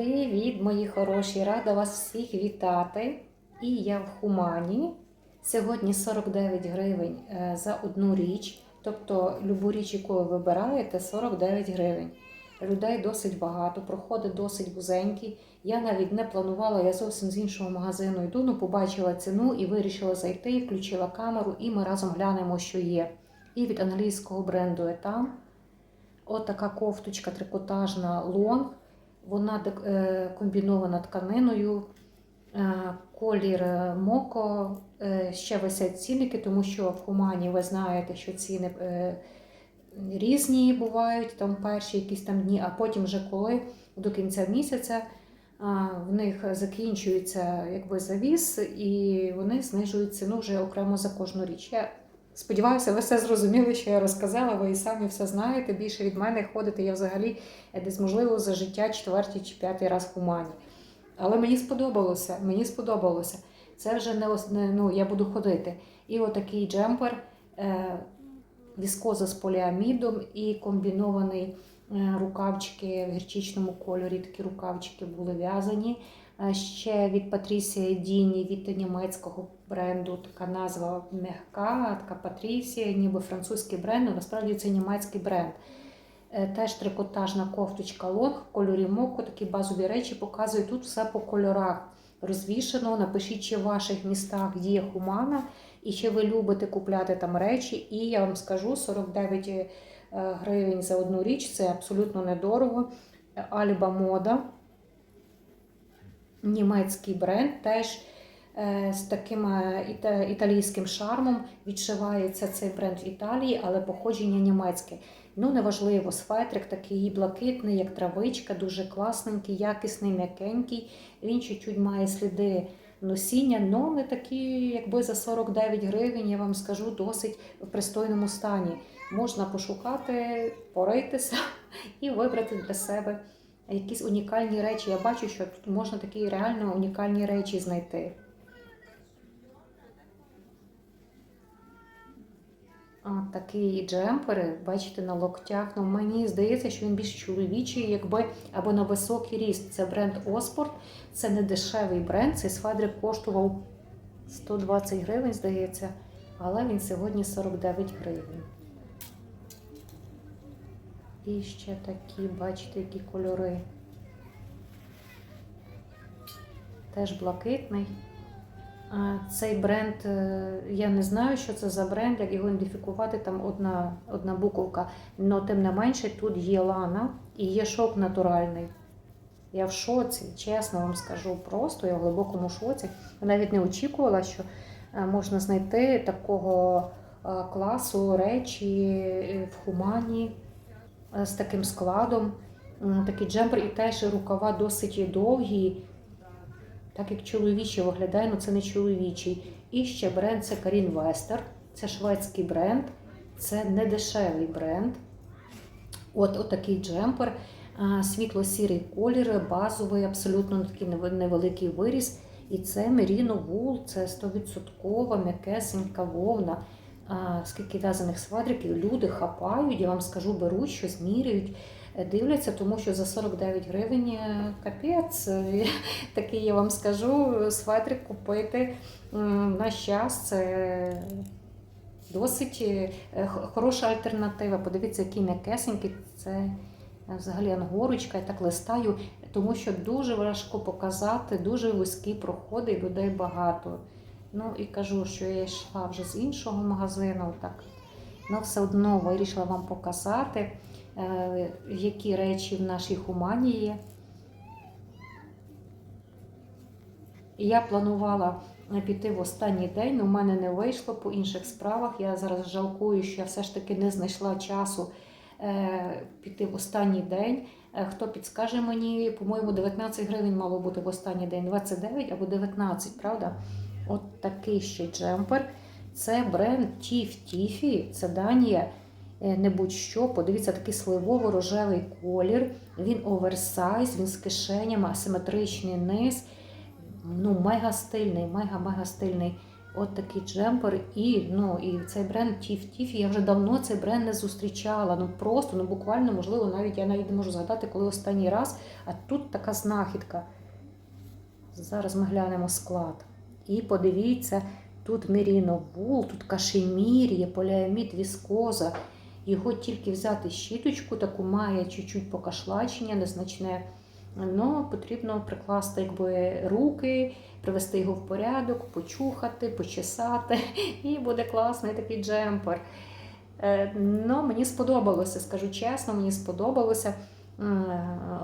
Привіт, мої хороші! Рада вас всіх вітати. І я в Хумані. Сьогодні 49 гривень е, за одну річ. Тобто, любу річ, яку ви вибираєте, 49 гривень. Людей досить багато, проходить досить вузенький. Я навіть не планувала, я зовсім з іншого магазину йду, ну побачила ціну і вирішила зайти, включила камеру, і ми разом глянемо, що є. І від англійського бренду Етам. От така кофточка трикотажна лонг. Вона е, комбінована тканиною, е, колір е, моко. Ще висять цінники, тому що в Хумані ви знаєте, що ціни різні бувають, там перші якісь там дні, а потім вже коли до кінця місяця в них закінчується якби завіс, і вони знижують ціну вже окремо за кожну річ. Я сподіваюся, ви все зрозуміли, що я розказала. Ви і самі все знаєте. Більше від мене ходите. Я взагалі е, десь, можливо, за життя четвертий чи п'ятий раз в Хумані. Але мені сподобалося, мені сподобалося. Це вже не, ну, я буду ходити. І отакий джемпер, е, віскоза з поліамідом і комбінований е, рукавчики в гірчичному кольорі. Такі рукавчики були в'язані. Ще від Патрісія Діні, від німецького бренду, така назва м'яка, така Патрісія, ніби французький бренд, але насправді це німецький бренд. Е, Теж трикотажна кофточка лонг в кольорі моко, такі базові речі показую. Тут все по кольорах розвішено. Напишіть, чи в ваших містах є хумана, і чи ви любите купляти там речі. І я вам скажу 49 е, гривень за одну річ це абсолютно недорого. Е, Альба мода, німецький бренд, теж е, з таким е, італійським шармом відшивається цей бренд в Італії, але походження німецьке. Ну, неважливо, светрик такий блакитний, як травичка, дуже класненький, якісний, м'якенький. Він чуть-чуть має сліди носіння, але не такі, якби за 49 гривень, я вам скажу, досить в пристойному стані. Можна пошукати, поритися і вибрати для себе якісь унікальні речі. Я бачу, що тут можна такі реально унікальні речі знайти. А, такі джемпери, бачите, на локтях. Ну, мені здається, що він більш чоловічий, якби або на високий ріст. Це бренд Оспорт, це не дешевий бренд. Цей свадрик коштував 120 гривень, здається, але він сьогодні 49 гривень. І ще такі, бачите, які кольори. Теж блакитний. Цей бренд, е, я не знаю, що це за бренд, як його ідентифікувати, там одна, одна буковка. Але тим не менше тут є лана і є шовк натуральний. Я в шоці, чесно вам скажу, просто я в глибокому шоці. Я навіть не очікувала, що е, можна знайти такого е, класу речі в хумані з таким складом. Такий джемпер і теж рукава досить довгі. Так як чоловічий виглядає, але це не чоловічий. І ще бренд це Карін Вестер. Це шведський бренд, це не дешевий бренд. От, от такий джемпер, світло-сірий колір, базовий, абсолютно такий невеликий виріс. І це Merino Wool, це 100% м'якесенька вовна. Скільки в'язаних свадриків, люди хапають, я вам скажу, беруть щось, міряють, е, дивляться, тому що за 49 гривень е, капець. Такий я вам скажу, сватрик купити в час це досить е, хороша альтернатива. Подивіться, який м'якесенький. Це взагалі ангорочка, я так листаю, тому що дуже важко показати, дуже вузькі проходи, людей багато. Ну і кажу, що я йшла вже з іншого магазину, так. Ну, все одно вирішила вам показати, е, які речі в нашій хумані є. Я планувала е, піти в останній день, але в мене не вийшло по інших справах. Я зараз жалкую, що я все ж таки не знайшла часу е, піти в останній день. Хто підскаже мені, по-моєму, 19 гривень мало бути в останній день, 29 або 19, правда? От такий ще джемпер. Це бренд Тіф Тіфі, це Данія. Е, Не будь-що, подивіться, такий сливово-рожевий колір. Він оверсайз, він з кишенями, асиметричний низ. Ну, мега стильний, мега-мега стильний От такий джемпер. І, ну, і цей бренд Тіф Тіф. Я вже давно цей бренд не зустрічала. Ну просто, ну буквально, можливо, навіть я навіть не можу згадати, коли останній раз. А тут така знахідка. Зараз ми глянемо склад. І подивіться, тут Merino тут кашемір, є поліамід, віскоза. Його тільки взяти щіточку, таку має чуть-чуть покашлачення, незначне. Ну, потрібно прикласти якби, руки, привести його в порядок, почухати, почесати, і буде класний такий джемпер. Е, Ну, мені сподобалося, скажу чесно, мені сподобалося. М,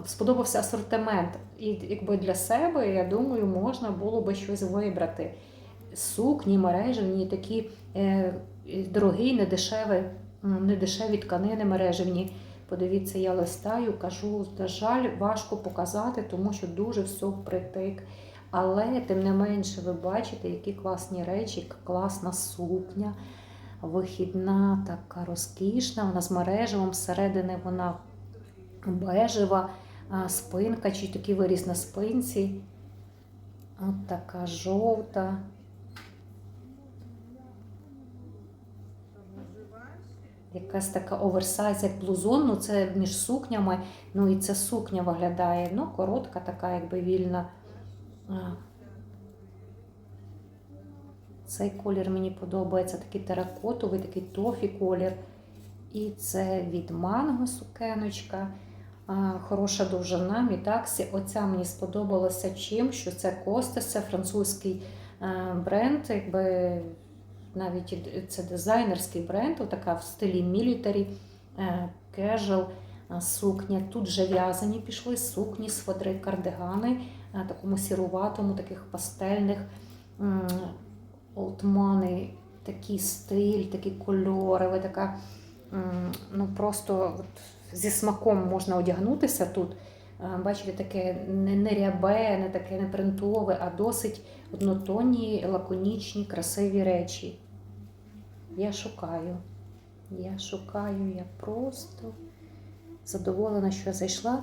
Сподобався асортимент. І якби для себе, я думаю, можна було би щось вибрати. Сукні, мережевні, такі е, дорогі, недешеві, недешеві тканини мережевні. Подивіться, я листаю, кажу, на жаль, важко показати, тому що дуже все впритик. Але тим не менше, ви бачите, які класні речі, класна сукня, вихідна, така розкішна, вона з мережевим, всередини вона бежева, спинка чи такий виріз на спинці. От така жовта. Якась така оверсайз, як блузон, ну це між сукнями, ну і ця сукня виглядає, ну, коротка, така, якби вільна. Цей колір мені подобається, такий теракотовий, такий тофі колір. І це від манго сукеночка. Хороша довжина, мітаксі. Оця мені сподобалася чим, що це Костес, це французький е, бренд, якби навіть це дизайнерський бренд, отака в стилі мілітарі, кежел сукня. Тут вже в'язані пішли сукні, свадри, кардигани, е, такому сіруватому, таких пастельних м, олдмани, такий стиль, такі кольори, така ну просто от, зі смаком можна одягнутися тут. Е, Бачите, таке не, не рябе, не таке не принтове, а досить однотонні, лаконічні, красиві речі. Я шукаю. Я шукаю, я просто задоволена, що я зайшла.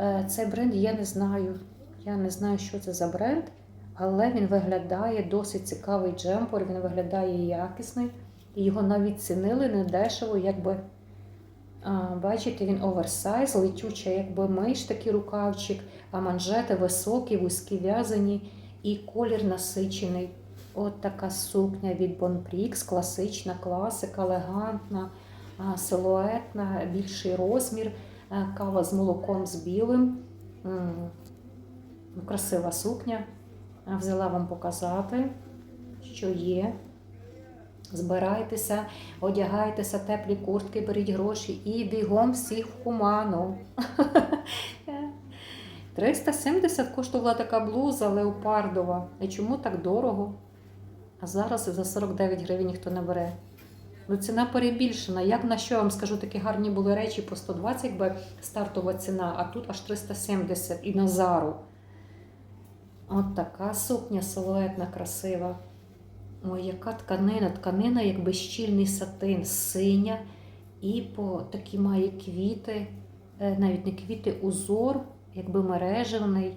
Е, Цей бренд я не знаю. Я не знаю, що це за бренд, але він виглядає досить цікавий джемпер, він виглядає якісний. І його навіть цінили недешево, якби. Бачите, він оверсайз, летюча, якби миш, такий рукавчик, а манжети високі, вузькі в'язані і колір насичений. От така сукня від Bonprix, класична класика, елегантна, силуетна, більший розмір, кава з молоком з білим. Красива сукня. Взяла вам показати, що є. Збирайтеся, одягайтеся, теплі куртки, беріть гроші і бігом всіх в Хуману. 370 коштувала така блуза леопардова. І чому так дорого? А зараз за 49 гривень ніхто не бере. Ну, ціна перебільшена. Як на що я вам скажу, такі гарні були речі по 120, якби стартова ціна, а тут аж 370 і на зару. От така сукня силуетна, красива. Ой, яка тканина, тканина, якби щільний сатин, синя, і по такі має квіти, е, навіть не квіти, узор, якби мережевний.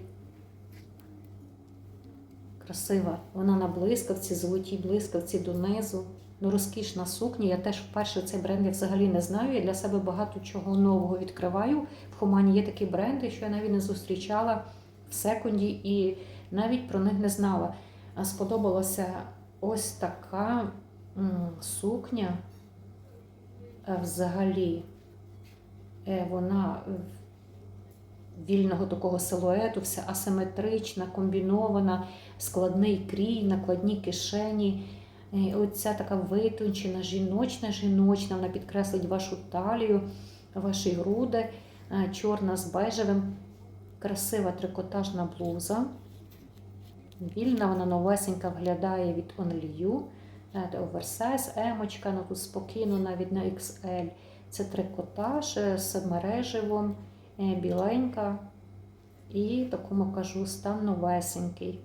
Красива. Вона на блискавці, золотій блискавці донизу. Ну, розкішна сукня. Я теж вперше цей бренд я взагалі не знаю. Я для себе багато чого нового відкриваю. В Хумані є такі бренди, що я навіть не зустрічала в секунді і навіть про них не знала. А Сподобалася ось така сукня е, взагалі. Е, Вона вільного такого силуету, вся асиметрична, комбінована, складний крій, накладні кишені. Е, Оця така витончена, жіночна, жіночна, вона підкреслить вашу талію, ваші груди, чорна з бежевим, красива трикотажна блуза. Вільна, вона новесенька виглядає від Only Е, Оверсайз, емочка, ну тут спокійно навіть на XL. Це трикотаж е, з мереживом, е, біленька. І такому кажу, стан новесенький.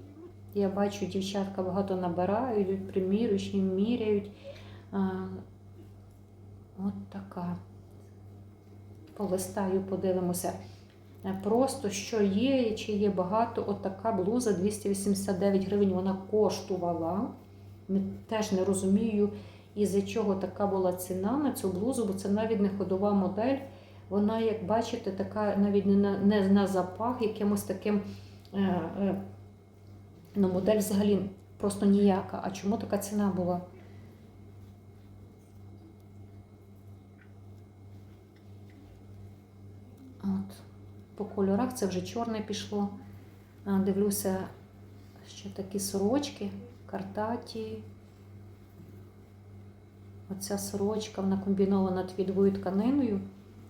Я бачу, дівчатка багато набирають, примірюють, міряють. От така. Полистаю, подивимося. Е, Просто що є, чи є багато. От така блуза 289 гривень вона коштувала. Теж не розумію, із-за чого така була ціна на цю блузу, бо це навіть не ходова модель. Вона, як бачите, така навіть не на, не на запах, якимось таким. Е, е, ну, модель взагалі просто ніяка. А чому така ціна була? От. По кольорах це вже чорне пішло. Дивлюся, що такі сорочки, картаті. Оця сорочка вона комбінована твідовою тканиною,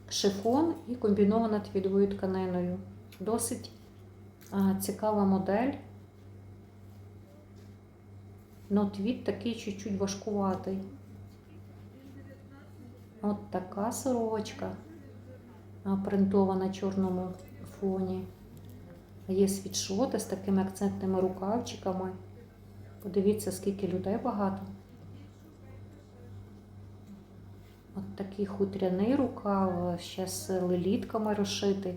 шифон і комбінована твідовою тканиною. Досить цікава модель. Но твід такий чуть-чуть важкуватий. От така сорочка а, принтована на чорному фоні. Є світшоти з такими акцентними рукавчиками. Подивіться, скільки людей багато. От такий хутряний рукав, ще з лелітками розшитий.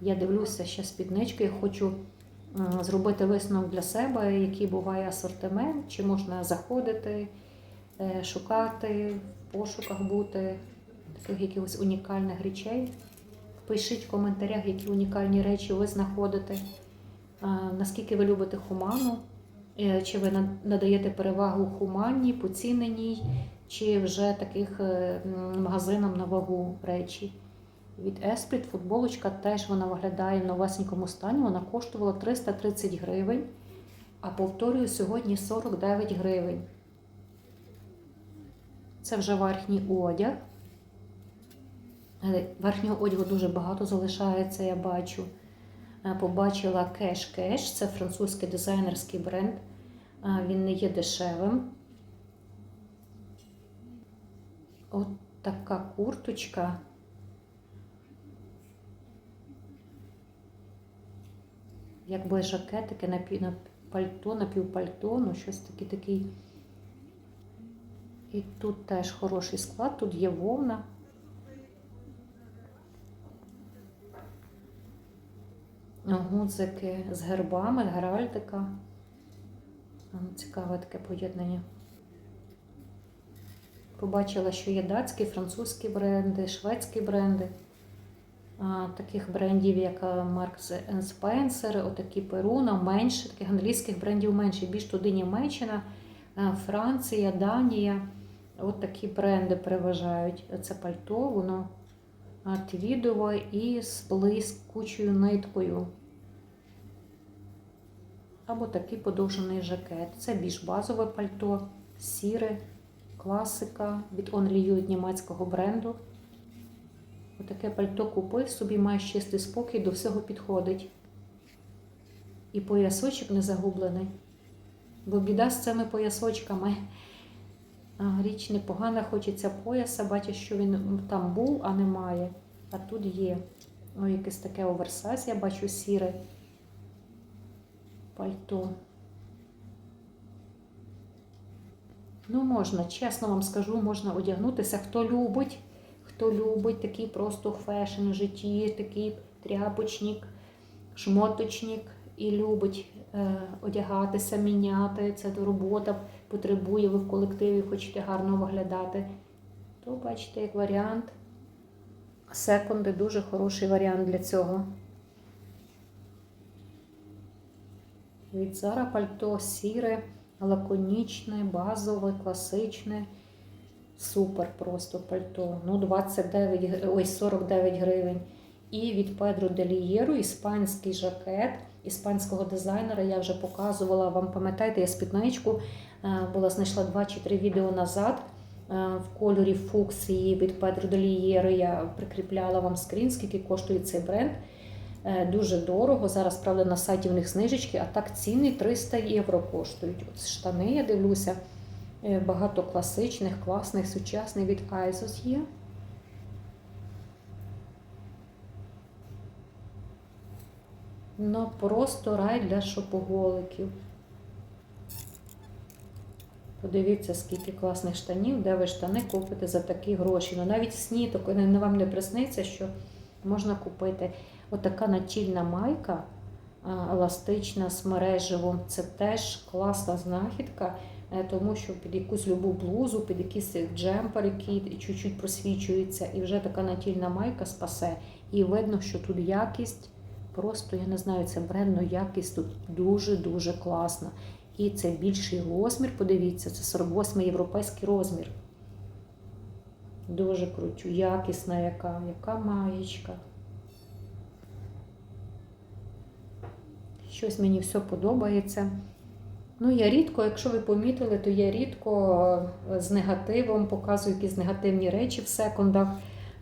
Я дивлюся ще спіднички, я хочу зробити висновок для себе, який буває асортимент, чи можна заходити, е, шукати, в пошуках бути таких якихось унікальних речей. Пишіть в коментарях, які унікальні речі ви знаходите, наскільки ви любите хуману, е, чи ви надаєте перевагу хуманній, поціненій, чи вже таких е, магазинам на вагу речі. Від Esprit футболочка теж вона виглядає в новесенькому стані. Вона коштувала 330 гривень, а повторюю, сьогодні 49 гривень. Це вже верхній одяг. Верхнього одягу дуже багато залишається, я бачу. Е, Побачила Cash Cash, це французький дизайнерський бренд. Е, Він не є дешевим. От така курточка. Якби жакетики на, пі- на пальто, напівпальто, ну щось таке такий. І тут теж хороший склад, тут є вовна. Гудзики з гербами, геральдика. Цікаве таке поєднання. Побачила, що є датські, французькі бренди, шведські бренди. Таких брендів, як Marks Spencer, отакі Перуна, менше, таких англійських брендів менше. Більш туди Німеччина, Франція, Данія. От такі бренди переважають. Це пальто, воно твідове і з блискучою ниткою. Або такий подовжений жакет. Це більш базове пальто, сіре, класика від Only від німецького бренду. Отаке пальто купив, собі маєш чистий спокій, до всього підходить. І поясочок не загублений. Бо біда з цими поясочками. Річ непогана, хочеться пояса, бачиш, що він там був, а немає. А тут є. О, якесь таке оверсайз, я бачу сіре пальто. Ну, можна, чесно вам скажу, можна одягнутися. Хто любить, хто любить такий просто фешн в житті, такий тряпочник, шмоточник і любить е, одягатися, міняти. Це робота потребує, ви в колективі хочете гарно виглядати. То бачите, як варіант. Секунди дуже хороший варіант для цього. Від Зара пальто сіре, лаконічне, базове, класичне. Супер просто пальто. Ну, 29, гр- ой, 49 гривень. І від Педро Делієру іспанський жакет іспанського дизайнера. Я вже показувала вам, пам'ятаєте, я спідничку е, була знайшла 2 чи 3 відео назад. е, В кольорі фуксії від Педро Делієри я прикріпляла вам скрін, скільки коштує цей бренд. Е, Дуже дорого. Зараз, правда, на сайті в них знижечки, а так ціни 300 євро коштують. От штани, я дивлюся, е, багато класичних, класних, сучасних від Isos є. Ну, просто рай для шопоголиків. Подивіться, скільки класних штанів, де ви штани купите за такі гроші. Ну навіть в сні тако не вам не присниться, що можна купити. Отака натільна майка еластична з мереживом. Це теж класна знахідка. е, тому що під якусь любу блузу, під якийсь джемпер, який чуть-чуть просвічується, і вже така натільна майка спасе. І видно, що тут якість, просто я не знаю, це брендна якість тут дуже-дуже класна. І це більший розмір, подивіться, це 48 європейський розмір. Дуже кручу, якісна яка, яка маєчка. Щось мені все подобається. Ну, я рідко, якщо ви помітили, то я рідко е, з негативом показую якісь негативні речі в секундах.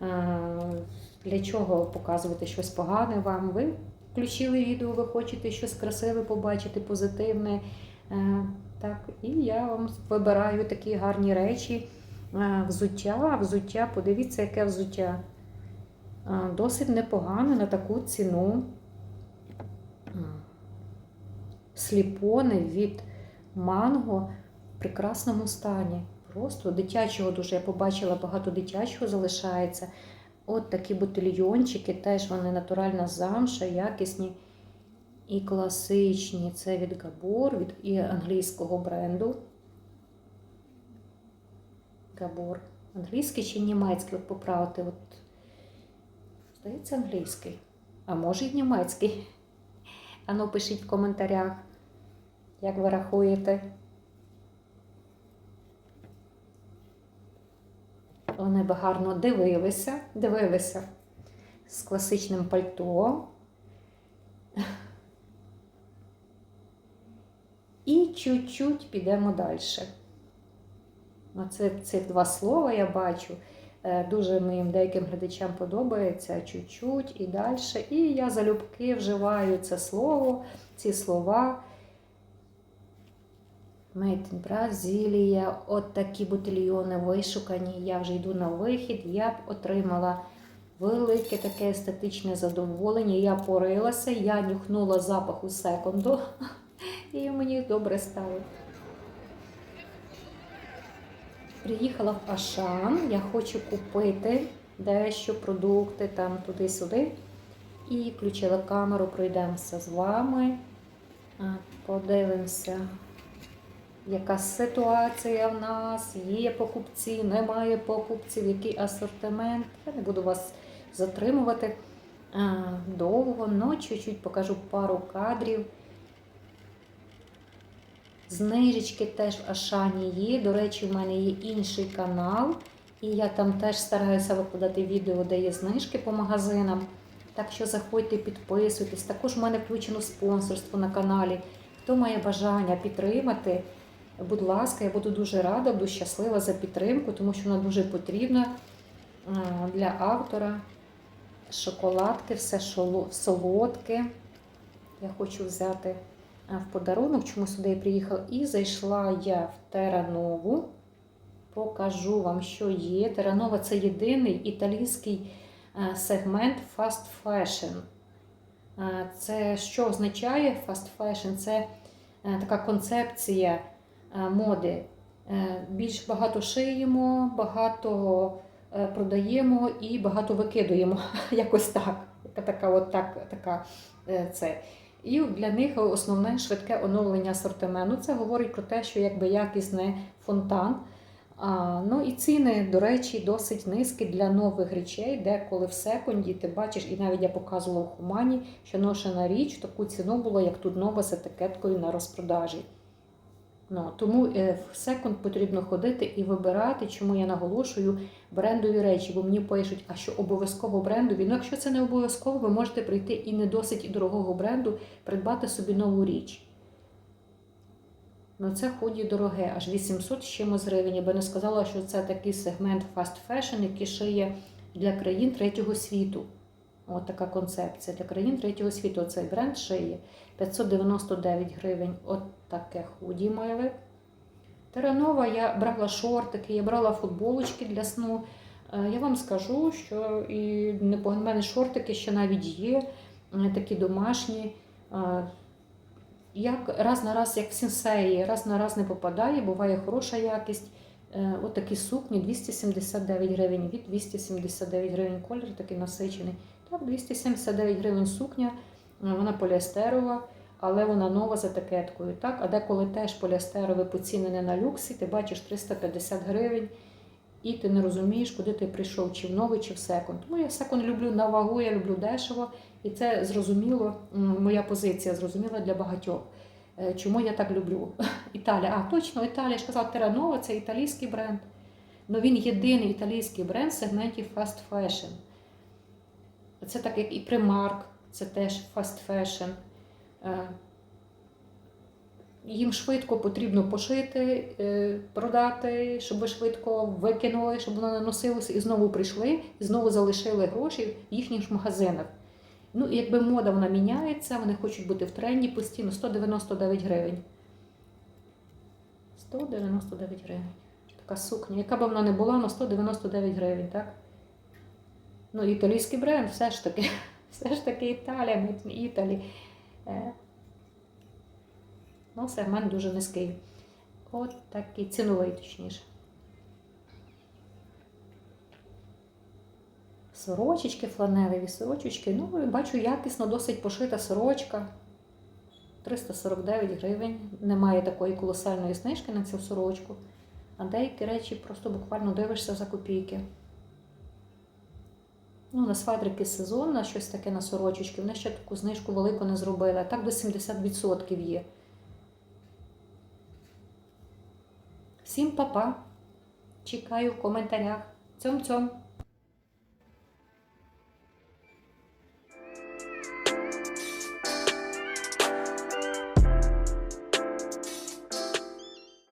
Е, Для чого показувати щось погане вам? Ви включили відео, ви хочете щось красиве побачити, позитивне. Е, Так, і я вам вибираю такі гарні речі. Взуття, взуття, подивіться, яке взуття. Досить непогане на таку ціну. Сліпони від манго в прекрасному стані. Просто дитячого дуже. Я побачила, багато дитячого залишається. От такі бутильйончики, теж вони натуральна замша, якісні і класичні. Це від Габор, від і англійського бренду. Габор. Англійський чи німецький? От поправити. От, здається, англійський. А може і німецький. Ану, пишіть в коментарях, як ви рахуєте. Вони би гарно дивилися, дивилися з класичним пальто. І чуть-чуть підемо далі. Оце цих два слова я бачу. Е, Дуже моїм деяким глядачам подобається чуть-чуть і далі. І я залюбки вживаю це слово, ці слова. In Бразилія, от такі бутильйони вишукані. Я вже йду на вихід, я б отримала велике таке естетичне задоволення. Я порилася, я нюхнула запах у секунду, і мені добре стало. Приїхала в Ашан, я хочу купити дещо продукти там туди-сюди. І включила камеру, пройдемося з вами. Подивимося, яка ситуація в нас. Є покупці, немає покупців, який асортимент. Я не буду вас затримувати довго, але чуть-чуть покажу пару кадрів. Знижечки теж в Ашані є. До речі, в мене є інший канал, і я там теж стараюся викладати відео, де є знижки по магазинам. Так що заходьте, підписуйтесь. Також в мене включено спонсорство на каналі. Хто має бажання підтримати, будь ласка, я буду дуже рада, буду щаслива за підтримку, тому що вона дуже потрібна е, для автора. Шоколадки, все солодке. Я хочу взяти в подарунок, чому сюди я приїхала. І зайшла я в Теранову. Покажу вам, що є. Теранова це єдиний італійський е, сегмент fast fashion. Е, Це що означає fast fashion? Це е, така концепція е, моди. Е, Більш багато шиємо, багато е, продаємо і багато викидуємо. Якось так. Така, от так, така е, це. І для них основне швидке оновлення асортименту. Це говорить про те, що якби якісний фонтан. А, ну і ціни, до речі, досить низькі для нових речей, деколи в секунді ти бачиш, і навіть я показувала в Хумані, що ношена річ таку ціну було, як тут нова з етикеткою на розпродажі. Ну, тому е, в секунд потрібно ходити і вибирати, чому я наголошую брендові речі, бо мені пишуть, а що обов'язково брендові. Ну, якщо це не обов'язково, ви можете прийти і не досить дорогого бренду, придбати собі нову річ. Ну, це ході дороге, аж 800 з чимось гривень. Я би не сказала, що це такий сегмент fast fashion, який шиє для країн третього світу. От така концепція. Для країн третього світу цей бренд шиє 599 гривень. От таке худі миле. Теранова я брала шортики, я брала футболочки для сну. Е, Я вам скажу, що і в мене шортики ще навіть є, е, такі домашні. Е, Як раз на раз, як в сенсеї, раз на раз не попадає, буває хороша якість. Е, От сукні 279 гривень, від 279 гривень колір такий насичений. Так, 279 гривень сукня, е, вона поліестерова, але вона нова за етикеткою. Так? А деколи теж поліастерове поцінене на люксі, ти бачиш 350 гривень, і ти не розумієш, куди ти прийшов, чи в новий, чи в секонд. Тому я секонд люблю на вагу, я люблю дешево, і це зрозуміло, моя позиція зрозуміла для багатьох. Е, Чому я так люблю? Італія. А, точно, Італія. Я ж казала, Терранова це італійський бренд. Ну він єдиний італійський бренд в сегменті fast fashion. Це так як і Primark, це теж fashion. Е, Їм швидко потрібно пошити, е, продати, щоб ви швидко викинули, щоб воно не носилося, і знову прийшли, і знову залишили гроші в їхніх ж магазинах. Ну, і якби мода вона міняється, вони хочуть бути в тренді постійно 199 гривень. 199 гривень. Така сукня. Яка б вона не була, але 199 гривень, так? Ну, італійський бренд, все ж таки. Все ж таки Італія, in Italy. Е, Ну, сегмент дуже низький. От такий ціновий, точніше. Сорочечки фланелеві, сорочечки. Ну, бачу, якісно досить пошита сорочка. 349 гривень. Немає такої колосальної знижки на цю сорочку. А деякі речі просто буквально дивишся за копійки. Ну, на свадрики сезон, на щось таке на сорочечки. Вони ще таку знижку велику не зробили. Так до 70% є. Всім па-па. Чекаю в коментарях. Цьом-цьом.